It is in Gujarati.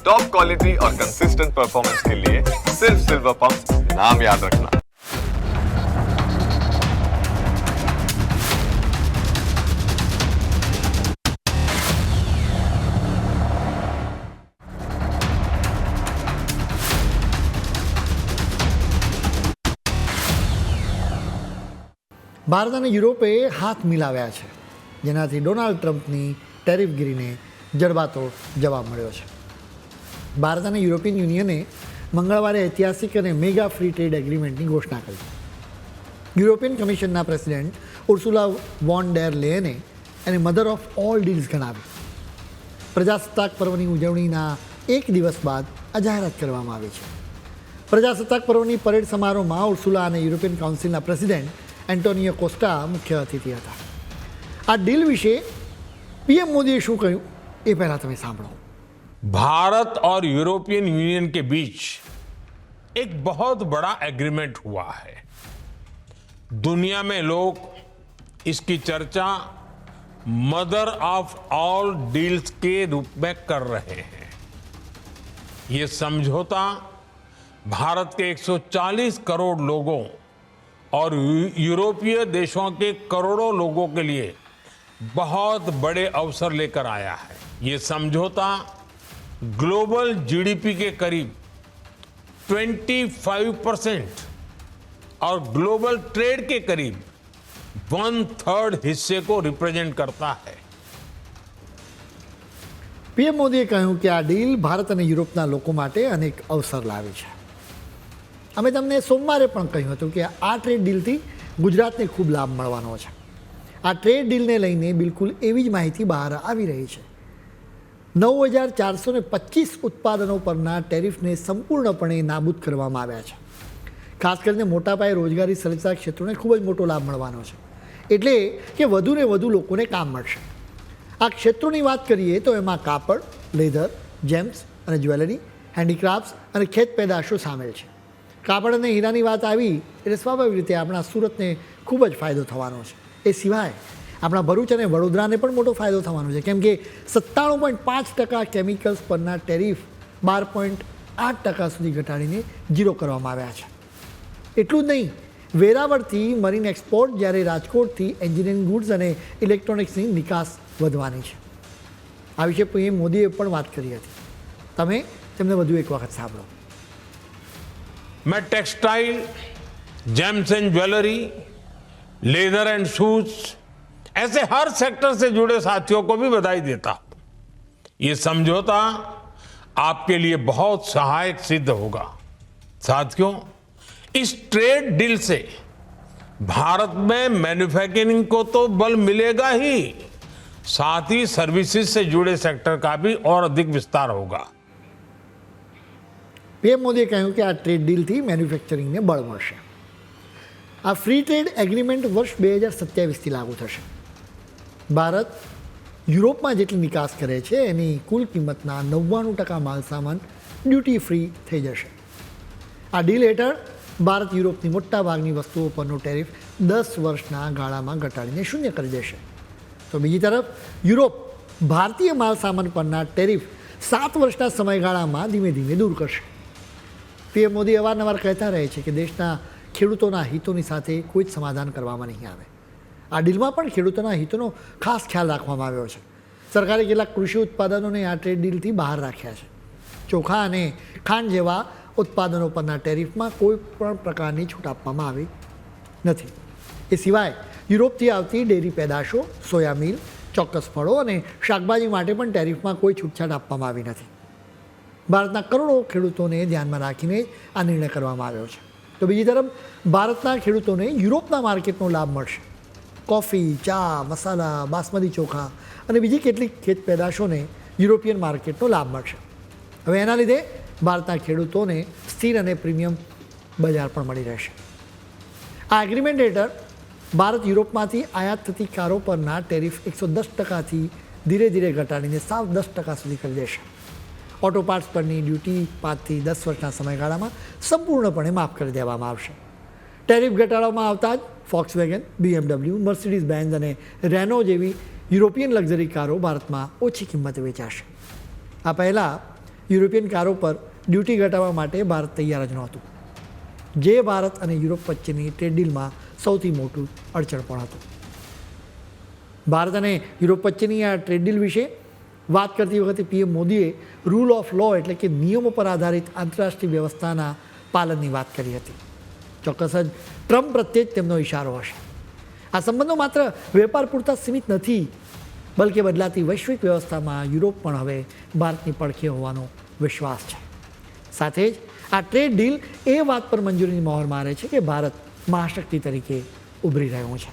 टॉप क्वालिटी और कंसिस्टेंट परफॉर्मेंस के लिए सिर्फ सिल्वर पंप नाम याद रखना ભારત અને યુરોપે હાથ મિલાવ્યા છે જેનાથી ડોનાલ્ડ ટ્રમ્પની ટેરિફગીરીને જડબાતોડ જવાબ મળ્યો છે ભારત અને યુરોપિયન યુનિયને મંગળવારે ઐતિહાસિક અને મેગા ફ્રી ટ્રેડ એગ્રીમેન્ટની ઘોષણા કરી. European કમિશનના president Ursula von der Leyen એને મધર ઓફ ઓલ ડીલ્સ ગણાવી. પ્રજાસત્તાક પર્વની ઉજવણીના એક દિવસ બાદ આ જાહેરાત કરવામાં આવી છે. પ્રજાસત્તાક પર્વની પરેડ સમારોહમાં ઉર્સુલા અને યુરોપિયન કાઉન્સિલના પ્રેસિડેન્ટ એન્ટોનિયો કોસ્ટા મુખ્ય અતિથિ હતા. આ ડીલ વિશે પીએમ મોદીએ શું કહ્યું એ પહેલાં તમે સાંભળો. भारत और यूरोपियन यूनियन के बीच एक बहुत बड़ा एग्रीमेंट हुआ है। दुनिया में लोग इसकी चर्चा मदर ऑफ़ ऑल डील्स के रूप में कर रहे हैं। ये समझौता भारत के 140 करोड़ लोगों और यूरोपीय देशों के करोड़ों लोगों के लिए बहुत बड़े अवसर लेकर आया है। ये समझौता ग्लोबल जीडीपी के करीब 25 परसेंट और ग्लोबल ट्रेड के करीब वन थर्ड हिस्से को रिप्रेजेंट करता है પીએમ મોદીએ કહ્યું કે આ ડીલ ભારત અને યુરોપના લોકો માટે અનેક અવસર લાવે છે અમે તમને સોમવારે પણ કહ્યું હતું કે આ ટ્રેડ ડીલથી ગુજરાતને ખૂબ લાભ મળવાનો છે આ ટ્રેડ ડીલને લઈને બિલકુલ એવી જ માહિતી બહાર આવી રહી છે નવ હજાર ચારસો ને પચીસ ઉત્પાદનો પરના ટેરિફને સંપૂર્ણપણે નાબૂદ કરવામાં આવ્યા છે. ખાસ કરીને મોટા પાયે રોજગારી સર્જતા ક્ષેત્રોને ખૂબ જ મોટો લાભ મળવાનો છે. એટલે કે વધુને વધુ લોકોને કામ મળશે. આ ક્ષેત્રોની વાત કરીએ તો એમાં કાપડ, લેધર, જેમ્સ અને જ્વેલરી, હેન્ડીક્રાફ્ટ્સ અને ખેત પેદાશો સામેલ છે. કાપડ અને હીરાની વાત આવી એટલે સ્વાભાવિક રીતે આપણા સુરતને ખૂબ જ ફાયદો થવાનો છે. એ સિવાય આપણા ભરૂચ અને વડોદરાને પણ મોટો ફાયદો થવાનો છે. કેમ કે સત્તાણું પોઈન્ટ પાંચ ટકા કેમિકલ્સ પરના ટેરિફ બાર પોઈન્ટ આઠ ટકા સુધી ઘટાડીને ઝીરો કરવામાં આવ્યા છે. એટલું જ નહીં, વેરાવળથી મરીન એક્સપોર્ટ જ્યારે રાજકોટથી એન્જિનિયરિંગ ગુડ્સ અને ઇલેક્ટ્રોનિક્સની નિકાસ વધવાની છે. આ વિશે પીએમ મોદીએ પણ વાત કરી હતી. તમે તેમને વધુ એક વખત સાંભળો. મેં textile, gems and jewellery, leather and shoes ऐसे हर सेक्टर से जुड़े साथियों को भी बधाई देता हूं ये समझौता आपके लिए बहुत सहायक सिद्ध होगा साथियों इस ट्रेड डील से भारत में मैन्युफैक्चरिंग को तो बल मिलेगा ही साथ ही सर्विसेज से जुड़े सेक्टर का भी और अधिक विस्तार होगा પીએમ મોદીએ કહ્યું કે આ ટ્રેડ ડીલથી મેન્યુફેક્ચરિંગને બળ મળશે આ ફ્રી ટ્રેડ એગ્રીમેન્ટ વર્ષ બે હજાર સત્યાવીસથી લાગુ થશે ભારત યુરોપમાં જેટલી નિકાસ કરે છે, એની કુલ કિંમતના નવ્વાણું ટકા માલ સામાન ડ્યુટી ફ્રી થઈ જશે. આ ડીલ હેઠળ ભારત યુરોપની મોટા ભાગની વસ્તુઓ પરનો ટેરિફ દસ વર્ષના ગાળામાં ઘટાડીને શૂન્ય કરી દેશે. તો બીજી તરફ, યુરોપ ભારતીય માલ સામાન પરના ટેરિફ સાત વર્ષના સમયગાળામાં ધીમે ધીમે દૂર કરશે. પીએમ મોદી અવારનવાર કહેતા રહે છે કે દેશના ખેડૂતોના હિતોની સાથે કોઈ જ સમાધાન કરવામાં નહીં આવે. આ ડીલમાં પણ ખેડૂતોના હિતોનો ખાસ ખ્યાલ રાખવામાં આવ્યો છે. સરકારે કેટલાક કૃષિ ઉત્પાદનોને આ ટ્રેડ ડીલથી બહાર રાખ્યા છે. ચોખા અને ખાંડ જેવા ઉત્પાદનો પરના ટેરિફમાં કોઈ પણ પ્રકારની છૂટ આપવામાં આવી નથી. એ સિવાય યુરોપથી આવતી ડેરી પેદાશો, સોયા મિલ, ચોક્કસ ફળો અને શાકભાજી માટે પણ ટેરિફમાં કોઈ છૂટછાટ આપવામાં આવી નથી. ભારતના કરોડો ખેડૂતોને ધ્યાનમાં રાખીને આ નિર્ણય કરવામાં આવ્યો છે. તો બીજી તરફ ભારતના ખેડૂતોને યુરોપના માર્કેટનો લાભ મળશે. કોફી, ચા, મસાલા, બાસમતી ચોખા અને બીજી કેટલીક ખેત પેદાશોને યુરોપિયન માર્કેટનો લાભ મળશે. હવે એના લીધે ભારતના ખેડૂતોને સ્થિર અને પ્રીમિયમ બજાર પણ મળી રહેશે. આ એગ્રીમેન્ટ હેઠળ ભારત યુરોપમાંથી આયાત થતી કારો પરના ટેરિફ એકસો દસ ટકાથી ધીરે ધીરે ઘટાડીને સાવ દસ ટકા સુધી કરી દેશે. ઓટો પાર્ટ્સ પરની ડ્યુટી પાંચથી દસ વર્ષના સમયગાળામાં સંપૂર્ણપણે માફ કરી દેવામાં આવશે. ટેરિફ ઘટાડવામાં આવતા જ Volkswagen BMW Mercedes Benz અને રેનો જેવી યુરોપિયન લક્ઝરી કારો ભારતમાં ઓછી કિંમતે વેચાશે. આ પહેલાં યુરોપિયન કારો પર ડ્યુટી ઘટાડવા માટે ભારત તૈયાર જ નહોતું. જે ભારત અને યુરોપ વચ્ચેની ટ્રેડ ડીલમાં સૌથી મોટું અડચણ પણ હતું. ભારત અને યુરોપ વચ્ચેની આ ટ્રેડ ડીલ વિશે વાત કરતી વખતે પીએમ મોદીએ રૂલ ઓફ લો એટલે કે નિયમો પર આધારિત આંતરરાષ્ટ્રીય વ્યવસ્થાના પાલનની વાત કરી હતી. ચોક્કસ જ ટ્રમ્પ પ્રત્યે જ તેમનો ઇશારો હશે. આ સંબંધો માત્ર વેપાર પૂરતા સીમિત નથી, બલકે બદલાતી વૈશ્વિક વ્યવસ્થામાં યુરોપ પણ હવે ભારતની પડખે હોવાનો વિશ્વાસ છે. સાથે જ આ ટ્રેડ ડીલ એ વાત પર મંજૂરીની મહોર મારે છે કે ભારત મહાશક્તિ તરીકે ઉભરી રહ્યું છે.